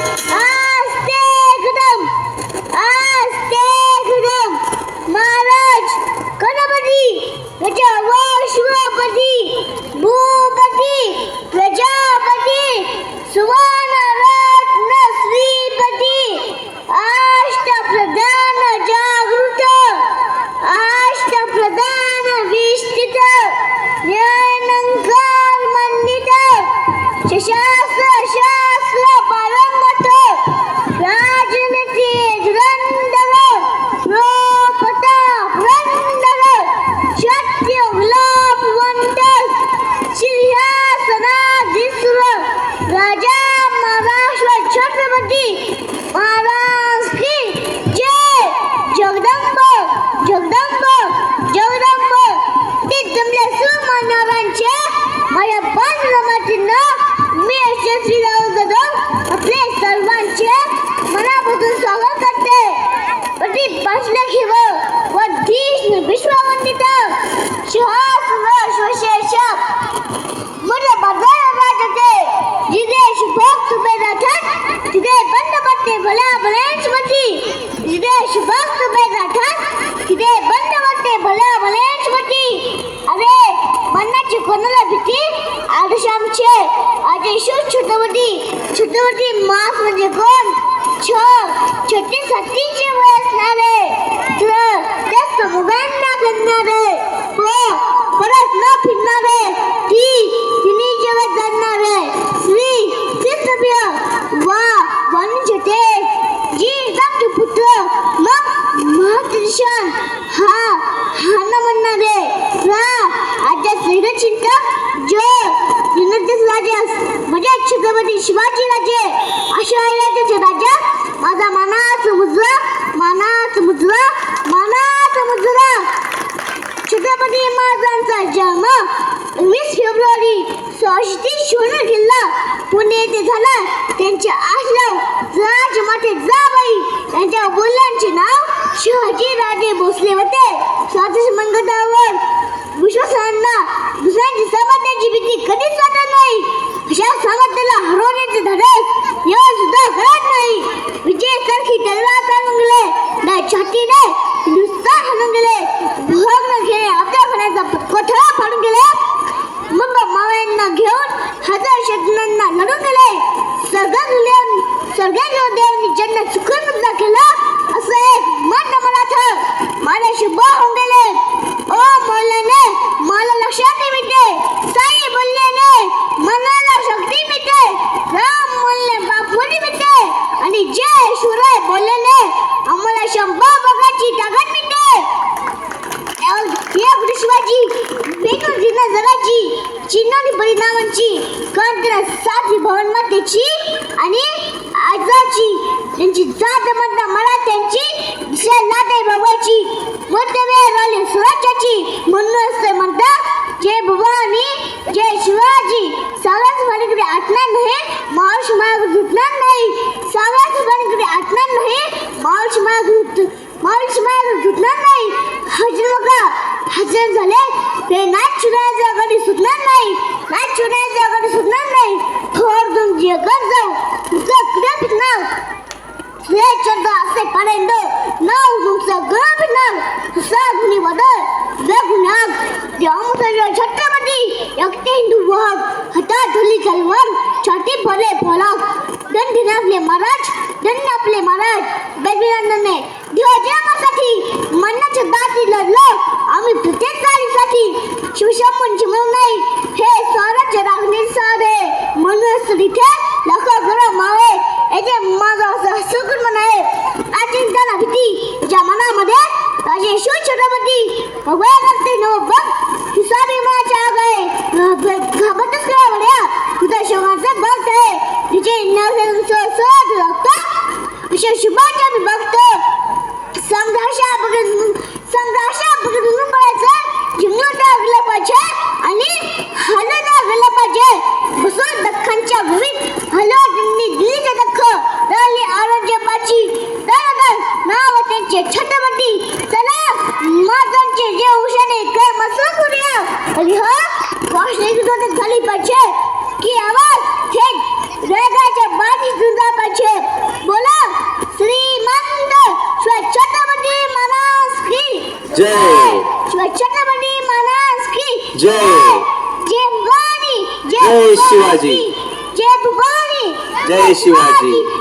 あ तुझी मास म्हणजे कोण छोट छोटे सतीचे वय असणारे तर त्या समुगांना बनणारे व पाहिजे अशा याचे राजा माझा मनाच मुजरा मनाच मुजरा मनाच मुजरा छत्रपती महाराजांचा जन्म वीस फेब्रुवारी सोळाशे तीस शून्य किल्ला पुणे येथे झाला. त्यांचे आश्रम राजमाते जाबाई त्यांच्या मुलांचे नाव शिवाजी राजे भोसले होते. स्वातंत्र्य मंगतावर विश्वासांना दुसऱ्या आजीची आणि आजाची. त्यांची जात म्हणता मला त्यांची दिशा नाते बाबाची. मतभेद आले स्वराज्याची. म्हणून असते म्हणता जय भवानी जय शिवाजी. सावराज भानकडे आटणार नाही मावश माग झुटणार नाही. सावराज भानकडे आटणार नाही मावश माग झुट मावश माग झुटणार नाही. हजर बघा हजर झाले ते नाव तुमचं गप नाम सगळी बदल जग नाग देवामुसर्ग छत्रपती एकटे हिंदू वहक हातात धुली तलवार छाती भले फलक दंडनाथले मरा ಭವಿಷ್ಯದ ಬಗ್ಗೆ ಅವೇರ್ ಅಂತ ನೀವು ಬಂದು ಹಿಸಾಬಿ जय छत्रपती महाराज की जय जय भवानी जय शिवाजी. जय भवानी जय शिवाजी.